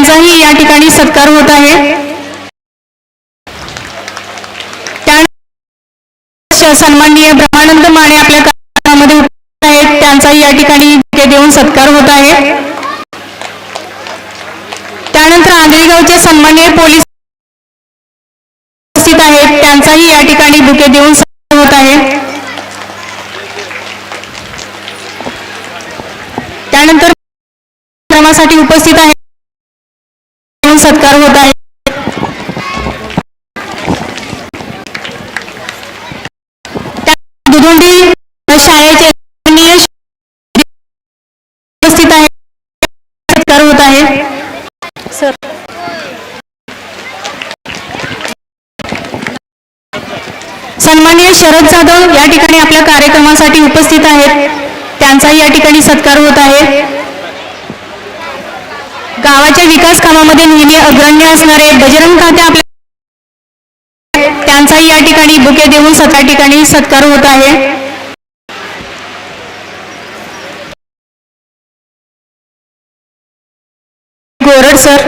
यांचाही या ठिकाणी सत्कार होत आहे. सन्माननीय ब्रह्मानंद माने आपल्या कार्यक्रमामध्ये उपस्थित आहेत. त्यांचाही या ठिकाणी देऊन सत्कार होत आहे. त्यानंतर आंधळीगावचे सन्माननीय पोलीस उपस्थित आहेत. त्यांचाही या ठिकाणी बुके देऊन सत्कार होत आहे. त्यानंतर कार्यक्रमासाठी उपस्थित आहे देऊन सत्कार होत आहे. त्या- दुधोंडी शाळेचे माननीय उपस्थित आहे. सत्कार होत आहे. सर. सन्माननीय शरद जाधव या ठिकाणी आपल्या कार्यक्रमासाठी उपस्थित आहेत. त्यांचाही या ठिकाणी सत्कार होत आहे. गावाच्या विकास कामामध्ये नेहमी अग्रण्य असणारे बजरंग खाते आपल्या त्यांचाही या ठिकाणी बुके देऊन सतरा ठिकाणी सत्कार होत आहे. गोरड सर